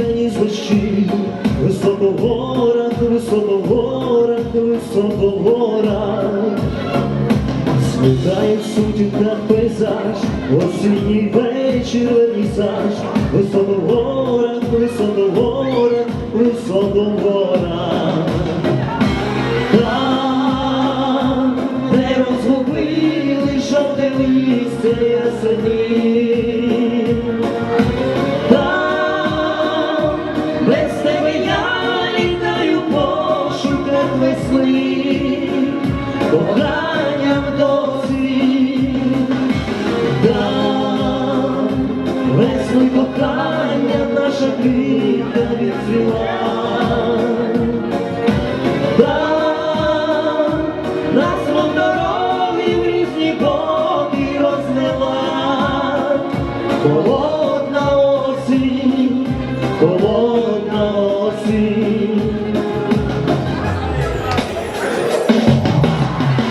ні звищі, високо в горах, високо в горах, високо в горах. Смітає в сутінках пейзаж, осінній вечір висаж, високо в горах, високо в горах, високо в горах.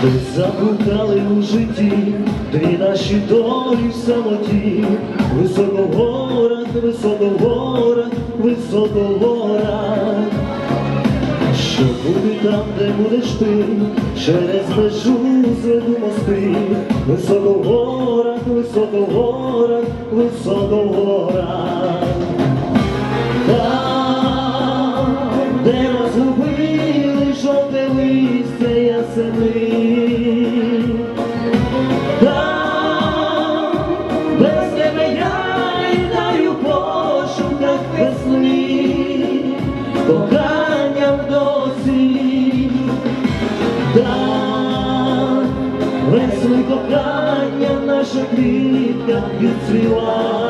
Ми заблукали у житті, дві наші долі в самоті, високо в горах, високо в горах, високо в горах. Що буде там, де будеш ти, через межу зведу мости, високо в горах, високо в горах, високо в горах. Весни кохання наша квітка відцвіла.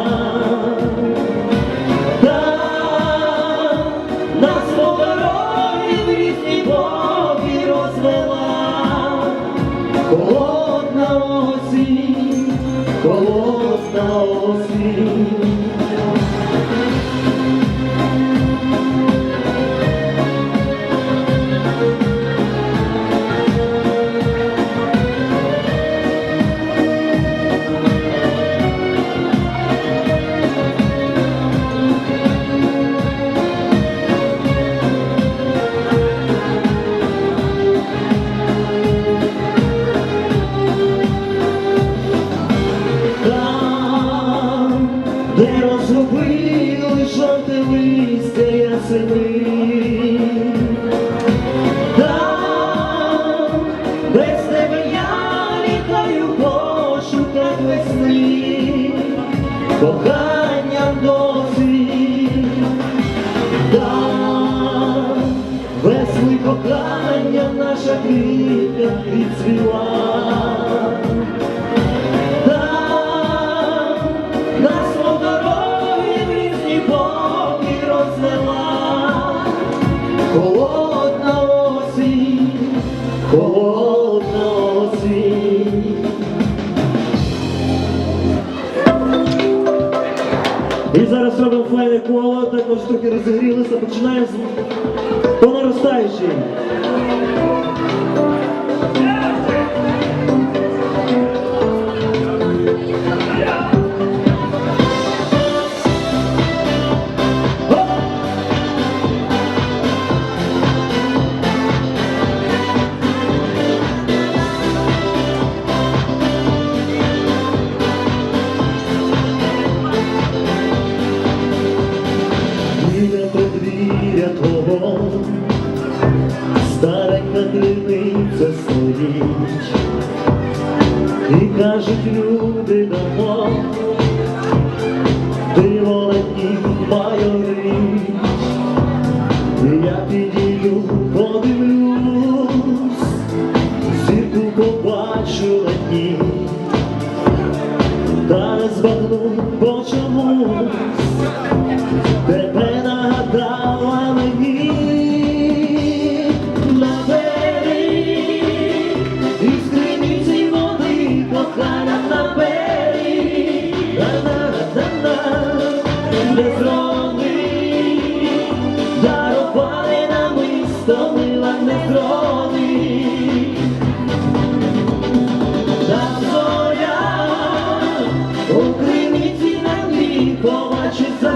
Кохання наша квітка відцвіла. Там нас по в різні боки розвела. Холодна осінь, холодна осінь. І зараз робимо файне коло, також трохи розігрілися, починаємо з по наростаючій. Thank you. чи за.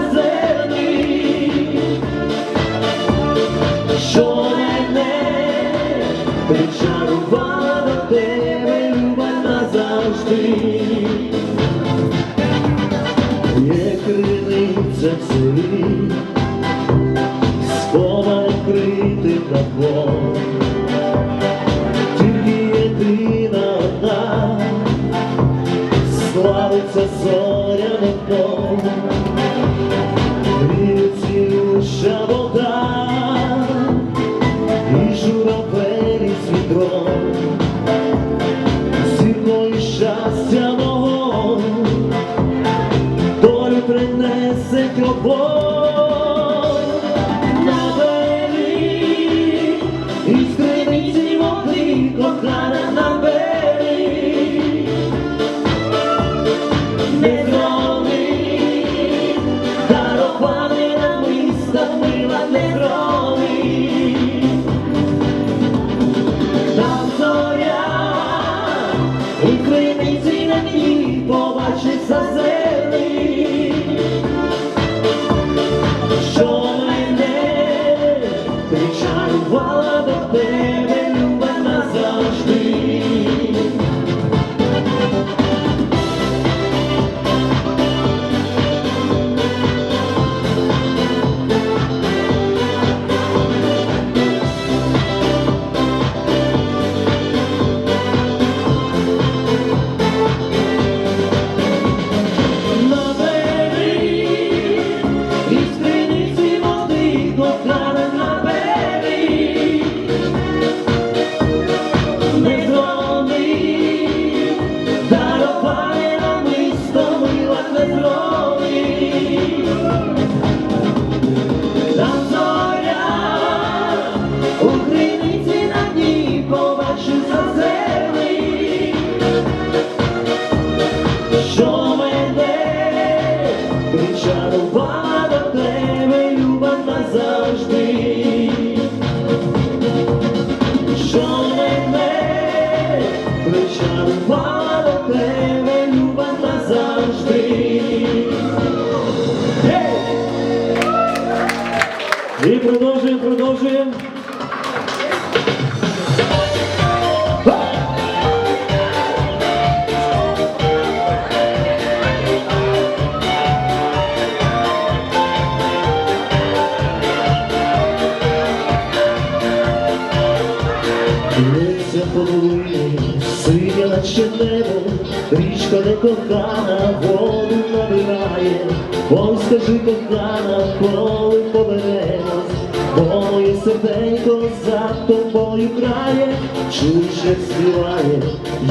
Річка не кохана, воду набирає. Ой, скажи, кохана, коли повернемось, бо моє серденько за тобою крає, чуєш, як співає,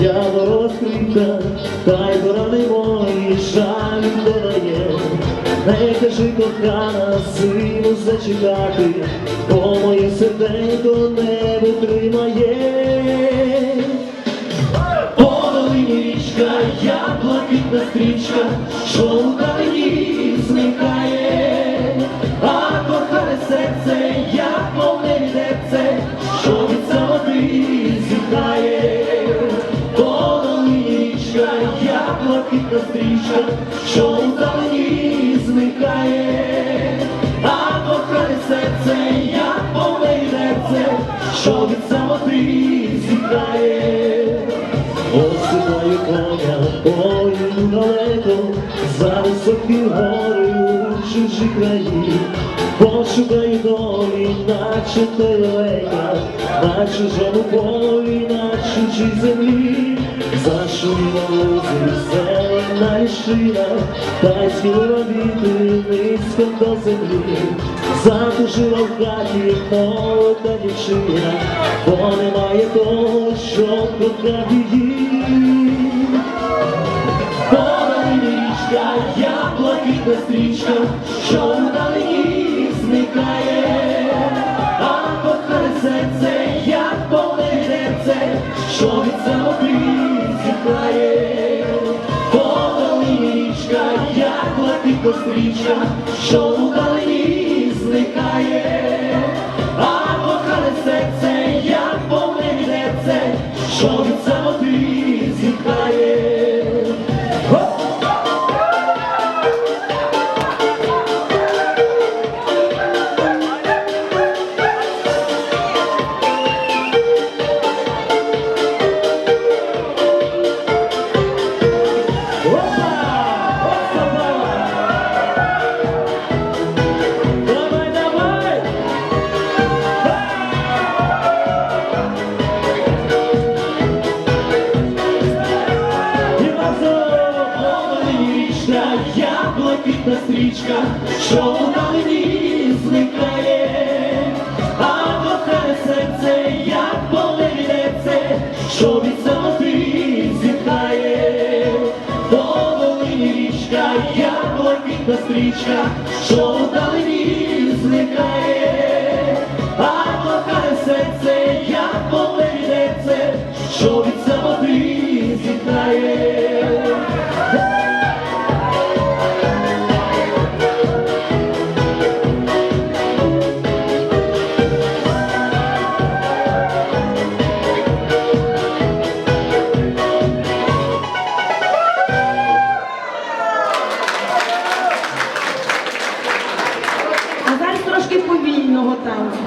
я розкрита, та й порани мої жаль додає. Не кажи, кохана, зиму зачекати, бо моє серденько не витримає. Як блакитна стрічка, що у далині зникає, а кохане серце, як повне відерце, що від самоти зітхає. Долині річка, як блакитна стрічка, що у далині зникає, а кохане серце, як повне відерце, що від самоти зітхає. Осипаю коня, пою далеко, за високі гори у чужі краї, пошукаю долі, наче телека, на чужому полі, на чужій землі, зашуміла лузи, зелена ліщина, та схилила віти низько до землі, затужила в хаті молода дівчина, бо немає того, що кохав її. Подалині річка, як блакитна стрічка, що вдалині зникає, а кохане серце, як повне відерце, що від самоти стрічка, що вдалині зникає, блакитна стрічка, що вдалині зникає, а кохане серце, як полинеться, що від самоти зітхає, до волині річка, як блакитна стрічка, що вдалині зникає, трошки повільного танцю.